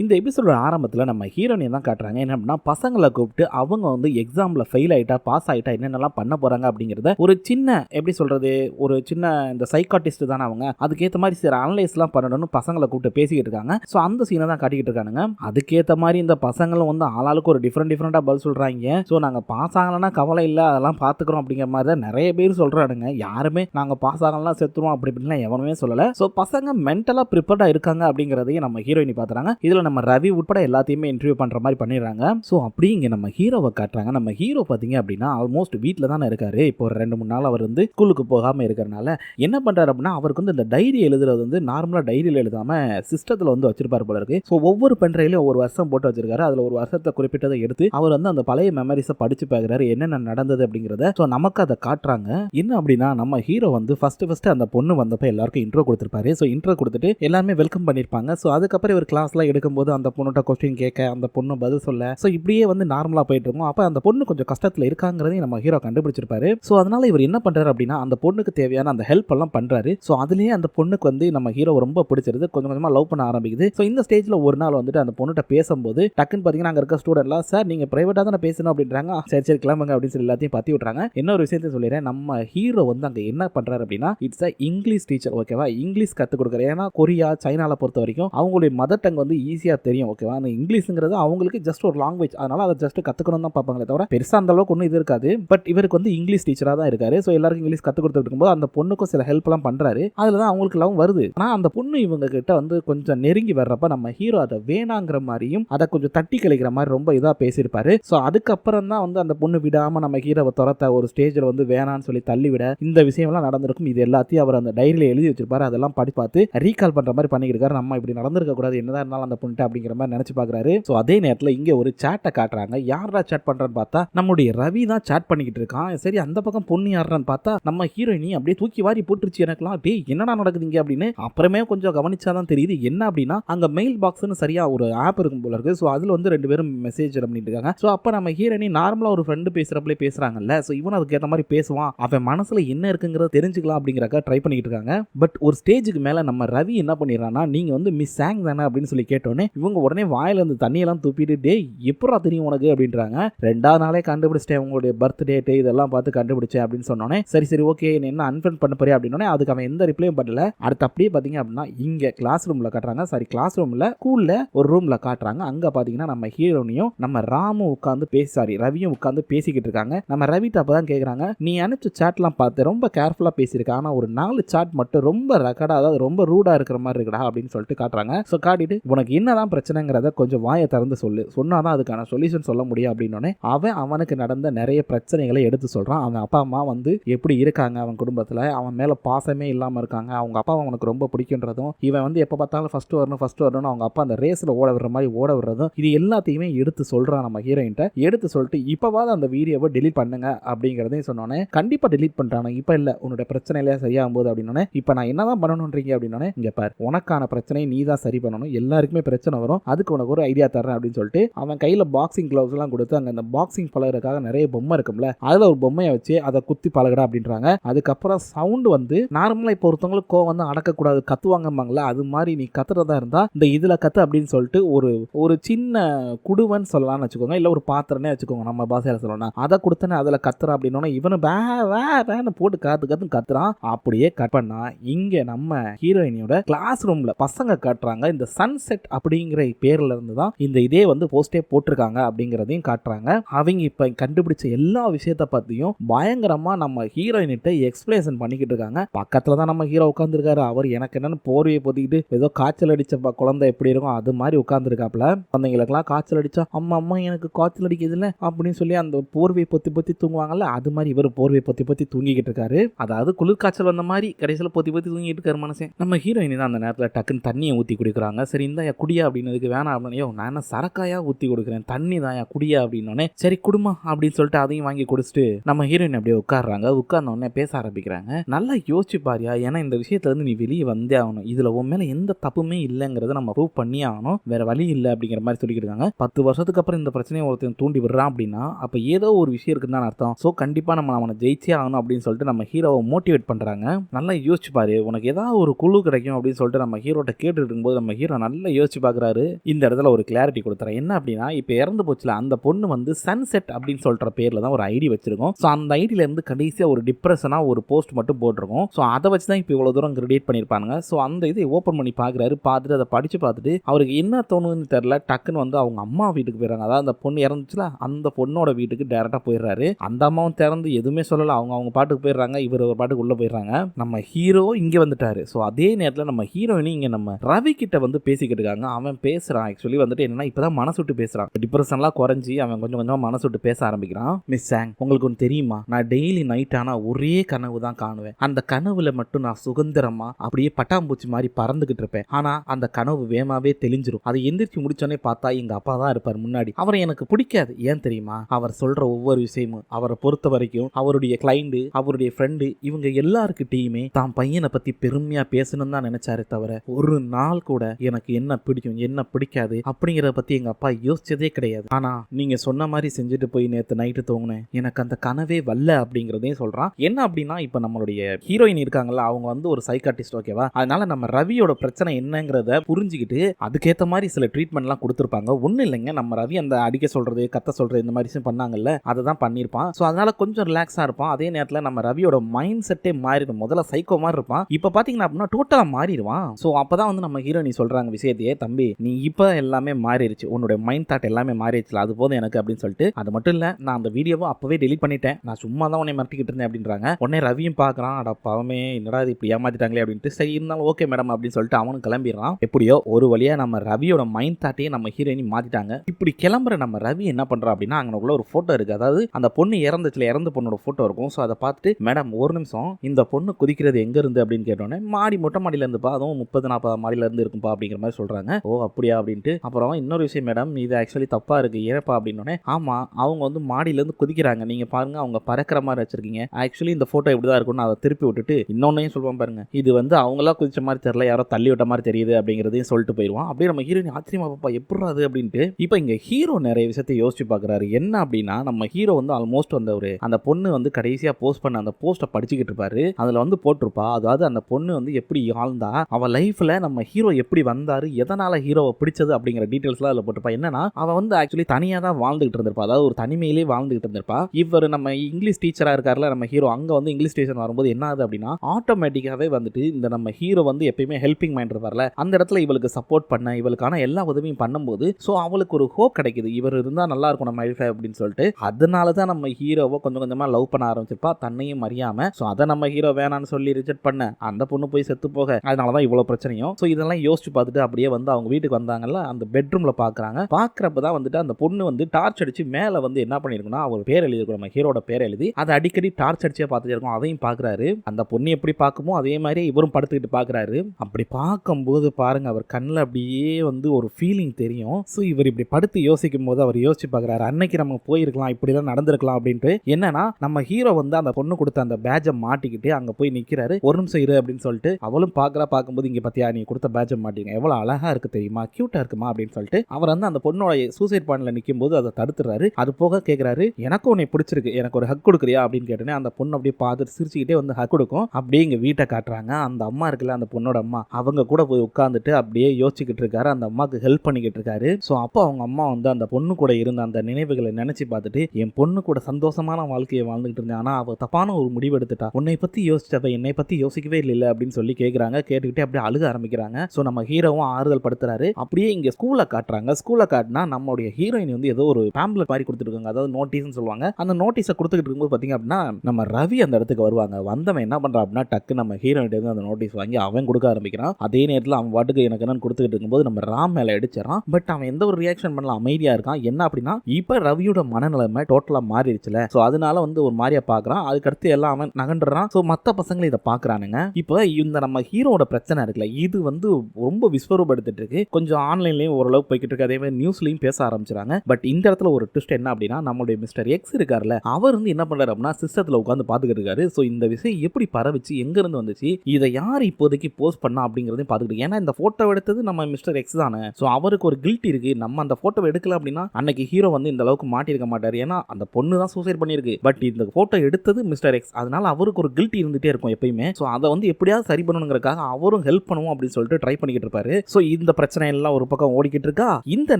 இந்த எபிசோட ஆரம்பத்தில் நம்ம ஹீரோனியை தான் காட்டுறாங்க. என்ன அப்படின்னா பசங்களை கூப்பிட்டு அவங்க வந்து எக்ஸாமில் ஃபெயில் ஆகிட்டா பாஸ் ஆகிட்டா என்னென்னலாம் பண்ண போகிறாங்க அப்படிங்கிறத ஒரு சின்ன எப்படி சொல்கிறது ஒரு சின்ன இந்த சைக்காட்டிஸ்ட் தானே அவங்க. அதுக்கேற்ற மாதிரி சில அனலைஸ்லாம் பண்ணணும்னு பசங்களை கூப்பிட்டு பேசிக்கிட்டு இருக்காங்க. ஸோ அந்த சீனை தான் காட்டிக்கிட்டு இருக்கானுங்க. அதுக்கேற்ற மாதிரி இந்த பசங்களும் வந்து ஆளாளுக்கு ஒரு டிஃப்ரெண்ட் டிஃப்ரெண்ட்டாக பதில் சொல்கிறாங்க ஸோ நாங்கள் பாஸ் ஆகலைன்னா கவலை இல்லை அதெல்லாம் பார்த்துக்குறோம் அப்படிங்கிற மாதிரி தான் நிறைய பேர் சொல்கிறானுங்க யாருமே நாங்கள் பாஸ் ஆகலாம் செத்துருவோம் அப்படி இப்படிலாம் எவனுமே சொல்லலை. ஸோ பசங்க மென்டலாக ப்ரிப்பேர்டாக இருக்காங்க அப்படிங்கிறதையும் நம்ம ஹீரோயினி பார்த்துறாங்க இதில் நம்ம ரவி உட்பட எல்லாத்தையுமே இன்டர்வியூ பண்ணுற மாதிரி பண்ணிடுறாங்க. ஸோ அப்படி இங்கே நம்ம ஹீரோவை காட்டுறாங்க. நம்ம ஹீரோ பார்த்தீங்க அப்படின்னா ஆல்மோஸ்ட் வீட்டில் தானே இருக்காரு. இப்போ ஒரு ரெண்டு மூணு நாள் அவர் வந்து ஸ்கூலுக்கு போகாமல் இருக்கிறனால என்ன பண்ணுறாரு அப்படின்னா அவருக்கு வந்து இந்த டைரி எழுதுறது வந்து நார்மலாக டைரியில் எழுதாமல் சிஸ்டத்தில் வந்து வச்சிருப்பார் போல இருக்கு. ஸோ ஒவ்வொரு பென்ட்ரைலையும் ஒவ்வொரு வருஷம் போட்டு வச்சிருக்காரு. அதில் ஒரு வருஷத்தை குறிப்பிட்டதை எடுத்து அவர் வந்து அந்த பழைய மெமரிஸை படித்து பார்க்குறாரு. என்னென்ன நடந்தது அப்படிங்கிறத. ஸோ நமக்கு அதை காட்டுறாங்க. என்ன அப்படின்னா நம்ம ஹீரோ வந்து ஃபஸ்ட்டு ஃபஸ்ட்டு அந்த பொண்ணு வந்தப்போ எல்லாருக்கும் இன்ட்ரோ கொடுத்துருப்பாரு. ஸோ இன்ட்ரோ கொடுத்துட்டு எல்லாருமே வெல்கம் பண்ணியிருப்பாங்க ஸோ அதுக்கப்புறம் இவர் கிளாஸ்லாம் எடுக்கும்போது அந்த பொண்ணுகிட்ட கொஸ்டின் கேட்க அந்த பொண்ணு பதில் சொல்ல. ஸோ இப்படியே வந்து நார்மலாக போயிட்டு இருக்கும். அப்போ அந்த பொண்ணு கொஞ்சம் கஷ்டத்தில் இருக்காங்கிறதையும் நம்ம ஹீரோ கண்டுபிடிச்சிருப்பாரு. ஸோ அதனால இவர் என்ன பண்ணுறாரு அப்படின்னா அந்த பொண்ணுக்கு தேவையான அந்த ஹெல்ப் எல்லாம் பண்ணுறாரு ஸோ அதுலேயே அந்த பொண்ணுக்கு வந்து நம்ம ஹீரோ ரொம்ப பிடிச்சிருது. கொஞ்சம் கொஞ்சமாக லவ் பண்ண ஆரம்பிக்குது. ஸோ இந்த ஸ்டேஜில் ஒரு நாள் வந்துட்டு அந்த பொண்ணுகிட்ட பேசும்போது டக்குன்னு பார்த்தீங்கன்னா அங்கே இருக்க ஸ்டூடெண்ட்லாம் சார் நீங்கள் ப்ரைவேட்டாக தானே பேசணும்? அப்படின்றாங்க. சரி சரி கிளம்புங்க அப்படின்னு சொல்லி எல்லாத்தையும் பற்றி விட்றாங்க இன்னொரு விஷயத்த சொல்லிடுறேன். நம்ம ஹீரோ வந்து அங்கே என்ன பண்ணுறாரு அப்படின்னா இட்ஸ் அ இங்கிலீஷ் டீச்சர் ஓகேவா இங்கிலீஷ் கற்றுக் கொடுக்குறேன் ஏன்னா கொரியா சைனாவில் பொறுத்த வரைக்கும் அவங்களுடைய மதர் டங் வந்து ஈஸியாக தெரியும் ஓகேவா அந்த இங்கிலீஷுங்கிறது அவங்களுக்கு ஜஸ்ட் ஒரு லாங்குவேஜ் அதனால் அதை ஜஸ்ட் கற்றுக்கணும் தான் பார்ப்பாங்களே தவிர பெருசாக அந்த அளவுக்கு ஒன்றும் இது இருக்காது. பட் இவருக்கு வந்து இங்கிலீஷ் டீச்சராக தான் இருக்காரு. ஸோ எல்லாருக்கும் இங்கிலீஷ் கற்றுக் கொடுத்துட்டு இருக்கும்போது அந்த பொண்ணுக்கும் சில ஹெல்ப்லாம் பண்ணுறாரு அதில் தான் அவங்களுக்கு லவ் வருது. ஆனால் அந்த பொண்ணு இவங்க கிட்ட வந்து கொஞ்சம் நெருங்கி வர்றப்ப நம்ம ஹீரோ அதை வேணாங்கிற மாதிரியும் அதை கொஞ்சம் தட்டி கழிக்கிற மாதிரி ரொம்ப இதாக பேசியிருப்பாரு. ஸோ அதுக்கப்புறம் தான் வந்து அந்த பொண்ணு விடாமல் நம்ம ஹீரோவை துரத்த ஒரு ஸ்டேஜில் வந்து வேணான்னு சொல்லி தள்ளிவிட இந்த விஷயம்லாம் நடந்திருக்கும். இது எல்லாத்தையும் அவர் அந்த டைரியில் எழுதி வச்சிருப்பாரு. அதெல்லாம் படி பார்த்து ரீகால் பண்ணுற மாதிரி பண்ணிக்கிட்டு நம்ம இப்படி நடந்திருக்க கூடாது என்னதான் இருந்தாலும் அந்த பொண்ணு அப்படிங்கிற மாதிரி நினச்சி பார்க்குறாரு. ஸோ அதே நேரத்தில் இங்கே ஒரு சேட்டை காட்டுறாங்க. யாரா சேட் பண்ணுறான்னு பார்த்தா நம்முடைய ரவி தான் சேட் பண்ணிக்கிட்டு இருக்கான். சரி அந்த பக்கம் பொண்ணு யாருன்னு பார்த்தா நம்ம ஹீரோயினி அப்படியே தூக்கி வாரி போட்டுருச்சு எனக்குலாம் டேய் என்னடா நடக்குதுங்க அப்படின்னு அப்புறமே கொஞ்சம் கவனிச்சாதான் தெரியுது. என்ன அப்படின்னா அங்கே மெயில் பாக்ஸ்னு சரியா ஒரு ஆப் இருக்கும் போல இருக்கு. ஸோ அதில் வந்து ரெண்டு பேரும் மெசேஜ் பண்ணிட்டு இருக்காங்க. ஸோ அப்போ நம்ம ஹீரோயினி நார்மலாக ஒரு ஃப்ரெண்டு பேசுகிறப்பலே பேசுகிறாங்கல்ல ஸோ இவன் அதுக்கேற்ற மாதிரி பேசுவான். அவன் மனசில் என்ன இருக்குங்கிறத தெரிஞ்சுக்கலாம் அப்படிங்கிறக்க ட்ரை பண்ணிக்கிட்டு இருக்காங்க. பட் ஒரு ஸ்டேஜுக்கு மேலே நம்ம ரவி என்ன பண்ணிடுறான்னா நீங்கள் வந்து மிஸ் சாங் தானே அப்படின்னு சொல்லி கேட்டோன்னே இவங்க உடனே வாயில இருந்து தண்ணியெல்லாம் துப்பிட்டு டே எப்படா தெரியும் உனக்கு? அப்படின்றாங்க. ரெண்டாவது நாளே கண்டுபிடிச்சிட்டேன் உங்களுடைய பர்த் டேட்டு இதெல்லாம் பார்த்து கண்டுபிடிச்சேன் அப்படின்னு சொன்னோன்னே சரி சரி ஓகே என்ன அன்ஃபன் பண்ண போறியா? அப்படின்னோடனே அதுக்கு அவன் எந்த ரிப்ளையும் பண்ணல. அடுத்து அப்படியே பார்த்தீங்க அப்படின்னா இங்கே கிளாஸ் ரூமில் காட்டுறாங்க. சாரி கிளாஸ் ரூமில் ஸ்கூலில் ஒரு ரூமில் காட்டுறாங்க. அங்கே பார்த்தீங்கன்னா நம்ம ஹீரோனையும் நம்ம ராமும் உட்காந்து பேசி சாரி ரவியும் உட்காந்து பேசிக்கிட்டு இருக்காங்க. நம்ம ரவிட்டு அப்போ தான் கேட்குறாங்க நீ அனுப்பிச்ச சாட்லாம் பார்த்து ரொம்ப கேர்ஃபுல்லாக பேசியிருக்கா. ஆனால் ஒரு நாலு சாட் மட்டும் ரொம்ப ரெக்கடாக அதாவது ரொம்ப ரூடாக இருக்கிற மாதிரி இருக்குடா அப்படின்னு சொல்லிட்டு காட்டுறாங்க. ஸோ காட்டிட்டு உனக்கு என்னதான் பிரச்சனைங்கிறத கொஞ்சம் வாயை திறந்து சொல்லு. சொன்னால் தான் அதுக்கான சொல்யூஷன் சொல்ல முடியும் அப்படின்னோடனே அவன் அவனுக்கு நடந்த நிறைய பிரச்சனைகளை எடுத்து சொல்கிறான் அவன் அப்பா அம்மா வந்து எப்படி இருக்காங்க அவன் குடும்பத்தில்? அவன் மேலே பாசமே இல்லாமல் இருக்காங்க. அவங்க அப்பா அவனுக்கு ரொம்ப பிடிக்குன்றதும் இவன் வந்து எப்போ பார்த்தாலும் ஃபஸ்ட்டு வரணும் ஃபஸ்ட்டு வரணும் அவங்க அப்பா அந்த ரேஸில் ஓட விடுற மாதிரி ஓட விடுறதும் இது எல்லாத்தையுமே எடுத்து சொல்கிறான் நம்ம ஹீரோயின்ட்ட எடுத்து சொல்லிட்டு இப்போவாது அந்த வீடியோவை டெலிட் பண்ணுங்க அப்படிங்கிறதையும் சொன்னோன்னே கண்டிப்பாக டெலிட் பண்ணுறானே இப்போ இல்லை உன்னோட பிரச்சனையில சரியாகும் போது அப்படின்னோடனே இப்போ நான் என்னதான் பண்ணணுன்றீங்க அப்படின்னோடனே இங்கே பார் உனக்கான பிரச்சனையை நீ தான் சரி பண்ணணும். எல்லாருக்குமே பிரச்சனை பிரச்சனை வரும். அதுக்கு உனக்கு ஒரு ஐடியா தரேன் அப்படின்னு சொல்லிட்டு அவன் கையில் பாக்ஸிங் க்ளவுஸ் எல்லாம் கொடுத்து அங்கே அந்த பாக்ஸிங் பழகிறதுக்காக நிறைய பொம்மை இருக்கும்ல அதில் ஒரு பொம்மையை வச்சு அதை குத்தி பழகடா அப்படின்றாங்க. அதுக்கப்புறம் சவுண்டு வந்து நார்மலாக இப்போ ஒருத்தவங்களுக்கு கோவம் வந்து அடக்கக்கூடாது கத்துவாங்கம்பாங்களா அது மாதிரி நீ கத்துறதா இருந்தா இந்த இதில் கத்து அப்படின்னு சொல்லிட்டு ஒரு ஒரு சின்ன குடுவன்னு சொல்லலாம்னு வச்சுக்கோங்க இல்லை ஒரு பாத்திரனே வச்சுக்கோங்க நம்ம பாஷையில் சொல்லணும் அதை கொடுத்தனே அதில் கத்துறா அப்படின்னோன்னா இவனு வே வே வேன்னு போட்டு காத்து கத்து கத்துறான். அப்படியே கட் பண்ணா இங்கே நம்ம ஹீரோயினியோட கிளாஸ் ரூமில் பசங்க காட்டுறாங்க இந்த சன்செட் அப்படிங்கிற பேர்ல இருந்து தான் இந்த இதே வந்து போஸ்டே போட்டிருக்காங்க அப்படிங்கிறதையும் காட்டுறாங்க. அவங்க இப்போ கண்டுபிடிச்ச எல்லா விஷயத்த பற்றியும் பயங்கரமாக நம்ம ஹீரோயினிட்ட எக்ஸ்பிளேஷன் பண்ணிக்கிட்டு இருக்காங்க. பக்கத்தில் தான் நம்ம ஹீரோ உட்காந்துருக்காரு அவர் எனக்கு என்னன்னு போர்வையை பொத்திக்கிட்டு ஏதோ காய்ச்சல் அடிச்ச குழந்தை எப்படி இருக்கும் அது மாதிரி உட்காந்துருக்காப்புல குழந்தைங்களுக்குலாம் காய்ச்சல் அடிச்சா அம்மா அம்மா எனக்கு காய்ச்சல் அடிக்குதுல்ல அப்படின்னு சொல்லி அந்த போர்வையை பொத்தி பொத்தி தூங்குவாங்கல்ல அது மாதிரி இவர் போர்வையை பொத்தி பொத்தி தூங்கிக்கிட்டு இருக்காரு. அதாவது குளிர்காய்ச்சல் வந்த மாதிரி கடைசியில் பொத்தி பொத்தி தூங்கிட்டு இருக்காரு மனசே நம்ம ஹீரோயினி தான் அந்த நேரத்தில் டக்குன்னு தண்ணியை ஊற்றி குடிக்கிறாங்க. சரி இந்த குடியா அப்படின்னதுக்கு வேணாம் அப்படின்னு நான் என்ன சரக்காயா ஊற்றி கொடுக்குறேன்? தண்ணி தான் குடியா? அப்படின்னோடனே சரி குடுமா அப்படின்னு சொல்லிட்டு அதையும் வாங்கி குடிச்சிட்டு நம்ம ஹீரோயின் அப்படியே உட்காடுறாங்க உட்கார்ந்த உடனே பேச ஆரம்பிக்கிறாங்க. நல்லா யோசிச்சு பாரியா ஏன்னா இந்த விஷயத்துல இருந்து நீ வெளியே வந்தே ஆகணும். இதில் உன் மேலே எந்த தப்புமே இல்லைங்கிறத நம்ம ப்ரூவ் பண்ணி ஆகணும். வேற வழி இல்லை அப்படிங்கிற மாதிரி சொல்லிக்கிட்டு இருக்காங்க. பத்து வருஷத்துக்கு அப்புறம் இந்த பிரச்சனையை ஒருத்தன் தூண்டி விடுறான் அப்படின்னா அப்போ ஏதோ ஒரு விஷயம் இருக்குன்னு தான் அர்த்தம். ஸோ கண்டிப்பாக நம்ம அவனை ஜெயிச்சே ஆகணும் அப்படின்னு சொல்லிட்டு நம்ம ஹீரோவை மோட்டிவேட் பண்றாங்க. நல்லா யோசிச்சு பாரு உனக்கு ஏதாவது ஒரு குழு கிடைக்கும் அப்படின்னு சொல்லிட்டு நம்ம ஹீரோட்ட கேட்டுட்டு இருக்கும்போது நம்ம ஹீரோ நல்லா யோசிச்சு பார்க்குறாரு. இந்த இடத்துல ஒரு கிளாரிட்டி கொடுத்துறேன். என்ன அப்படின்னா இப்போ இறந்து போச்சுல அந்த பொண்ணு வந்து சன்செட் அப்படின்னு சொல்கிற பேரில் தான் ஒரு ஐடி வச்சிருக்கோம். ஸோ அந்த ஐடியிலேருந்து கடைசியாக ஒரு டிப்ரெஷனாக ஒரு போஸ்ட் மட்டும் போட்டிருக்கோம். ஸோ அதை வச்சு தான் இப்போ இவ்வளோ தூரம் கிரெடிட் பண்ணியிருப்பாங்க ஸோ அந்த இதை ஓப்பன் பண்ணி பார்க்குறாரு. பார்த்துட்டு அதை படித்து பார்த்துட்டு அவருக்கு என்ன தோணுன்னு தெரில டக்குன்னு வந்து அவங்க அம்மா வீட்டுக்கு போயிடுறாங்க. அதாவது அந்த பொண்ணு இறந்துச்சுல அந்த பொண்ணோட வீட்டுக்கு டேரெக்டாக போயிடுறாரு. அந்த அம்மாவும் திறந்து எதுவுமே சொல்லலை. அவங்க அவங்க பாட்டுக்கு போயிடுறாங்க. இவர் ஒரு பாட்டுக்கு உள்ளே போயிடுறாங்க. நம்ம ஹீரோ இங்கே வந்துட்டாரு. ஸோ அதே நேரத்தில் நம்ம ஹீரோயினி இங்கே நம்ம ரவி கிட்ட வந்து பேசிக்கிட்டு இருக்காங்க. அவன் பேசுகிறான் ஆக்சுவலி வந்துட்டு என்னன்னா இப்போதான் மனசு விட்டு பேசுகிறான் டிப்ரெஷன்லாம் குறைஞ்சி அவன் கொஞ்சம் கொஞ்சமாக மனசு விட்டு பேச ஆரம்பிக்கிறான். மிஸ் சாங் உங்களுக்கு ஒன்று தெரியுமா? நான் டெய்லி நைட் ஆனால் ஒரே கனவு தான் காணுவேன். அந்த கனவுல மட்டும் நான் சுதந்திரமாக அப்படியே பட்டாம்பூச்சி மாதிரி பறந்துகிட்டு இருப்பேன். ஆனால் அந்த கனவு வேமாவே தெளிஞ்சிரும். அதை எந்திரிச்சு முடிச்சோடனே பார்த்தா எங்கள் அப்பா தான் இருப்பார் முன்னாடி. அவரை எனக்கு பிடிக்காது. ஏன் தெரியுமா? அவர் சொல்கிற ஒவ்வொரு விஷயமும் அவரை பொறுத்த வரைக்கும் அவருடைய கிளைண்டு அவருடைய ஃப்ரெண்டு இவங்க எல்லாருக்கிட்டையுமே தான் பையனை பற்றி பெருமையாக பேசணும்னு தான் நினச்சாரே தவிர ஒரு நாள் கூட எனக்கு என்ன பிடிக்கும். என்ன பிடிக்காது அப்படிங்கிறத பத்தி எங்க அப்பா யோசிச்சதே கிடையாது. ஆனா நீங்க சொன்ன மாதிரி செஞ்சுட்டு போய் நேற்று நைட்டு தூங்கினேன். எனக்கு அந்த கனவே வரல அப்படிங்கிறதையும் சொல்றான். என்ன அப்படின்னா இப்ப நம்மளுடைய ஹீரோயின் இருக்காங்கல்ல அவங்க வந்து ஒரு சைக்காட்டிஸ்ட் ஓகேவா அதனால நம்ம ரவியோட பிரச்சனை என்னங்கிறத புரிஞ்சுக்கிட்டு அதுக்கேற்ற மாதிரி சில ட்ரீட்மெண்ட்லாம் கொடுத்துருப்பாங்க. ஒன்றும் இல்லைங்க நம்ம ரவி அந்த அடிக்க சொல்றது கத்த சொல்றது இந்த மாதிரி விஷயம் பண்ணாங்கல்ல அதை தான் பண்ணியிருப்பான் ஸோ அதனால கொஞ்சம் ரிலாக்ஸாக இருப்பான். அதே நேரத்தில் நம்ம ரவியோட மைண்ட் செட்டே மாறிடும். முதல்ல சைக்கோ மாதிரி இருப்பான். இப்போ பார்த்தீங்கன்னா அப்படின்னா டோட்டலாக மாறிடுவான். ஸோ அப்போ தான் வந்து நம்ம ஹீரோயினி சொல்கிறாங்க விஷயத்தையே தம்பி நீ இப்போ எல்லாமே மாறிடுச்சு. உன்னோட மைண்ட் தாட் எல்லாமே மாறிடுச்சு அது போதும் எனக்கு அப்படின்னு சொல்லிட்டு. அது மட்டும் இல்லை நான் அந்த வீடியோவை அப்போவே டெலிட் பண்ணிட்டேன். நான் சும்மா தான் உன்னை மிரட்டிக்கிட்டு இருந்தேன் அப்படின்றாங்க. உடனே ரவியும் பார்க்குறான் அட பாவமே என்னடா இது இப்படி ஏமாத்திட்டாங்களே அப்படின்ட்டு. சரி இருந்தாலும் ஓகே மேடம் அப்படின்னு சொல்லிட்டு அவனும் கிளம்பிடுறான். எப்படியோ ஒரு வழியாக நம்ம ரவியோட மைண்ட் தாட்டையே நம்ம ஹீரோயினி மாற்றிட்டாங்க இப்படி கிளம்புற நம்ம ரவி என்ன பண்ணுறா அப்படின்னா அங்கனக்குள்ள ஒரு ஃபோட்டோ இருக்குது அதாவது அந்த பொண்ணு இறந்துச்சுல இறந்த பொண்ணோட ஃபோட்டோ இருக்கும். ஸோ அதை பார்த்துட்டு மேடம் ஒரு நிமிஷம். இந்த பொண்ணு குதிக்கிறது எங்கேருந்து அப்படின்னு கேட்டோன்னே மாடி மொட்டை மாடியில இருந்துப்பா. அதுவும் முப்பது நாற்பது மாடியில இருந்து இருக்கும்பா அப்படிங்கிற மாதிரி சொல்கிறாங்க ஓ அப்படியா? அப்படின்ட்டு. அப்புறம் இன்னொரு விஷயம் மேடம் இது ஆக்சுவலி தப்பா இருக்கு. ஏப்பா அப்படின்னோடனே ஆமா அவங்க வந்து மாடியில இருந்து குதிக்கிறாங்க. நீங்க பாருங்க அவங்க பறக்கிற மாதிரி வச்சிருக்கீங்க. ஆக்சுவலி இந்த போட்டோ இப்படிதான் இருக்கும்னு அதை திருப்பி விட்டுட்டு இன்னொன்னையும் சொல்லுவான் பாருங்க. இது வந்து அவங்களா குதிச்ச மாதிரி தெரியல யாரோ தள்ளி விட்ட மாதிரி தெரியுது அப்படிங்கிறதையும் சொல்லிட்டு போயிடுவான். அப்படியே நம்ம ஹீரோயின் ஆச்சரியமா பாப்பா எப்படி அது அப்படின்ட்டு. இப்போ இங்க ஹீரோ நிறைய விஷயத்தை யோசிச்சு பார்க்குறாரு என்ன அப்படின்னா நம்ம ஹீரோ வந்து ஆல்மோஸ்ட் வந்தவர் ஒரு அந்த பொண்ணு வந்து கடைசியாக போஸ்ட் பண்ண அந்த போஸ்ட்டை படிச்சுக்கிட்டு இருப்பாரு. அதில் வந்து போட்டிருப்பா. அதாவது அந்த பொண்ணு வந்து எப்படி ஆழ்ந்தா அவ லைஃப்பில் நம்ம ஹீரோ எப்படி வந்தாரு எதனால ஹீரோவை பிடிச்சது அப்படிங்கிற டீட்டெயில்ஸ்லாம் அதில் போட்டிருப்பா. என்னன்னா அவன் வந்து ஆக்சுவலி தனியாக தான் வாழ்ந்துகிட்டு இருந்திருப்பா. அதாவது ஒரு தனிமையிலே வாழ்ந்துகிட்டு இருந்திருப்பா. இவர் நம்ம இங்கிலீஷ் டீச்சராக இருக்கார்ல நம்ம ஹீரோ அங்கே வந்து இங்கிலீஷ் டீச்சர் வரும்போது என்ன ஆகுது அப்படின்னா ஆட்டோமேட்டிக்காகவே வந்துட்டு இந்த நம்ம ஹீரோ வந்து எப்பயுமே ஹெல்பிங் மைண்ட் இருப்பார்ல. அந்த இடத்துல இவளுக்கு சப்போர்ட் பண்ண இவளுக்கான எல்லா உதவியும் பண்ணும்போது ஸோ அவளுக்கு ஒரு ஹோப் கிடைக்குது. இவர் இருந்தால் நல்லா இருக்கும் நம்ம லைஃப் அப்படின்னு சொல்லிட்டு. அதனால தான் நம்ம ஹீரோவை கொஞ்சம் கொஞ்சமாக லவ் பண்ண ஆரம்பிச்சிருப்பா. தன்னையும் அறியாம ஸோ அதை நம்ம ஹீரோ வேணான்னு சொல்லி ரிஜெக்ட் பண்ண அந்த பொண்ணு போய் செத்து போக அதனால தான் இவ்வளோ பிரச்சனையும். ஸோ இதெல்லாம் யோசிச்சு பார்த்துட்டு அப்படியே வந்து அவங்க வீட்டுக்கு வந்தாங்கல்ல அந்த பெட்ரூமில் பார்க்குறாங்க பார்க்குறப்ப தான் வந்துட்டு அந்த பொண்ணு வந்து டார்ச் அடிச்சு மேலே வந்து என்ன பண்ணியிருக்குன்னா அவர் பேர் எழுதியிருக்கும் நம்ம ஹீரோட பேர் எழுதி அதை அடிக்கடி டார்ச் அடிச்சே பார்த்துட்டே இருக்கும். அதையும் பார்க்குறாரு அந்த பொண்ணு எப்படி பார்க்குமோ அதே மாதிரி இவரும் படுத்துக்கிட்டு பார்க்குறாரு அப்படி பார்க்கும்போது பாருங்க அவர் கண்ணில் அப்படியே வந்து ஒரு ஃபீலிங் தெரியும். ஸோ இவர் இப்படி படுத்து யோசிக்கும் போது அவர் யோசிச்சு பார்க்குறாரு அன்னைக்கு நம்ம போயிருக்கலாம் இப்படிலாம் நடந்திருக்கலாம் அப்படின்ட்டு. என்னன்னா நம்ம ஹீரோ வந்து அந்த பொண்ணு கொடுத்த அந்த பேஜை மாட்டிக்கிட்டு அங்கே போய் நிற்கிறாரு ஒரு நிமிஷம் இரு அப்படின்னு சொல்லிட்டு அவளும் பார்க்குறா பார்க்கும்போது இங்கே பார்த்தியா நீ கொடுத்த பேஜை மாட்டிங்க எவ்வளோ அழகா இருக்கு தெரியுமா? க்யூட்டாக இருக்குமா? அப்படின்னு சொல்லிட்டு அவர் வந்து அந்த பொண்ணோட சூசைட் பாயிண்ட்ல நிற்கும் போது அதை தடுத்துறாரு. அது போக கேட்குறாரு எனக்கு உன்னை பிடிச்சிருக்கு. எனக்கு ஒரு ஹக் கொடுக்குறியா? அப்படின்னு கேட்டோன்னே அந்த பொண்ணு அப்படியே பார்த்துட்டு சிரிச்சுக்கிட்டே வந்து ஹக் கொடுக்கும். அப்படியே இங்கே வீட்டை காட்டுறாங்க. அந்த அம்மா இருக்குல்ல அந்த பொண்ணோட அம்மா அவங்க கூட போய் உட்காந்துட்டு அப்படியே யோசிச்சுக்கிட்டு இருக்காரு. அந்த அம்மாவுக்கு ஹெல்ப் பண்ணிக்கிட்டு இருக்காரு. ஸோ அப்போ அவங்க அம்மா வந்து அந்த பொண்ணு கூட இருந்த அந்த நினைவுகளை நினைச்சு பார்த்துட்டு என் பொண்ணு கூட சந்தோஷமான வாழ்க்கையை வாழ்ந்துகிட்டு இருந்தேன். ஆனால் அவள் தப்பான ஒரு முடிவு எடுத்துட்டா. உன்னை பற்றி யோசிச்சவ என்னை பற்றி யோசிக்கவே இல்லை அப்படின்னு சொல்லி கேட்குறாங்க கேட்டுக்கிட்டே அப்படியே அழுக ஆரம்பிக்கிறாங்க. ஸோ நம்ம ஹீரோவும் ஆறுதல் படுத்துறாரு அப்படியே இங்கே ஸ்கூல்ல காட்டுறாங்க. ஸ்கூல்ல காட்டினா நம்மளுடைய ஹீரோயின் வந்து ஏதோ ஒரு பேம்ப்ளெட் மாதிரி கொடுத்துருக்காங்க அதாவது நோட்டீஸ்னு சொல்லுவாங்க. அந்த நோட்டீஸை கொடுத்துக்கிட்டு இருக்கும்போது பார்த்தீங்க அப்படின்னா நம்ம ரவி அந்த இடத்துக்கு வருவாங்க. வந்தவன் என்ன பண்ணுறான் அப்படின்னா டக்கு நம்ம ஹீரோயின் இருந்து அந்த நோட்டீஸ் வாங்கி அவன் கொடுக்க ஆரம்பிக்கிறான். அதே நேரத்தில் அவன் பாட்டுக்கு எனக்கு என்னன்னு கொடுத்துக்கிட்டு இருக்கும்போது நம்ம ராம் மேலே அடிச்சிடறான். பட் அவன் எந்த ஒரு ரியாக்ஷன் பண்ணல அமைதியாக இருக்கான். என்ன அப்படின்னா இப்போ ரவியோட மனநிலைமை டோட்டலாக மாறிடுச்சுல. ஸோ அதனால வந்து ஒரு மாதிரியா பார்க்குறான் அதுக்கடுத்து எல்லாம் அவன் நகண்டுறான். ஸோ மற்ற பசங்களை இதை பார்க்குறானுங்க இப்போ இந்த நம்ம ஹீரோட பிரச்சனை இருக்குல்ல இது வந்து ரொம்ப விஸ்வரூபடுத்திட்டு இருக்கு. கொஞ்சம் ஆன்லைன்லையும் ஓரளவு போய்கிட்டு இருக்கு அதே மாதிரி நியூஸ்லையும் பேச ஆரம்பிச்சிருக்காங்க பட் இந்த இடத்துல ஒரு ட்விஸ்ட் என்ன அப்படின்னா நம்மளுடைய மிஸ்டர் எக்ஸ் இருக்கார்ல அவர் வந்து என்ன பண்றாரு அப்படின்னா சிஸ்டத்தில் உட்காந்து பார்த்துக்கிட்டு இருக்காரு. ஸோ இந்த விஷயம் எப்படி பரவிச்சு எங்க இருந்து வந்துச்சு இதை யார் இப்போதைக்கு போஸ்ட் பண்ணா அப்படிங்கிறதையும் பார்த்துக்கிட்டு ஏன்னா இந்த போட்டோ எடுத்தது நம்ம மிஸ்டர் எக்ஸ் தானே. ஸோ அவருக்கு ஒரு கில்ட் இருக்கு. நம்ம அந்த போட்டோ எடுக்கல அப்படின்னா அன்னைக்கு ஹீரோ வந்து இந்த அளவுக்கு மாட்டிருக்க மாட்டார். ஏன்னா அந்த பொண்ணு தான் சூசைட் பண்ணியிருக்கு. பட் இந்த போட்டோ எடுத்தது மிஸ்டர் எக்ஸ் அதனால அவருக்கு ஒரு கில்ட் இருந்துட்டே இருக்கும் எப்பயுமே. ஸோ அதை வந்து எப்படியாவது சரி பண்ணணுங்கிறக்காக அவரும் ஹெல்ப் பண்ணுவோம் அப்படின்னு சொல்லிட்டு ட்ரை பண்ணிக்கிட்டு இருப்பாரு. ஸோ இந்த இந்த பிரச்சனை எல்லாம் ஒரு பக்கம் ஓடிக்கிட்டு இருக்கா இந்த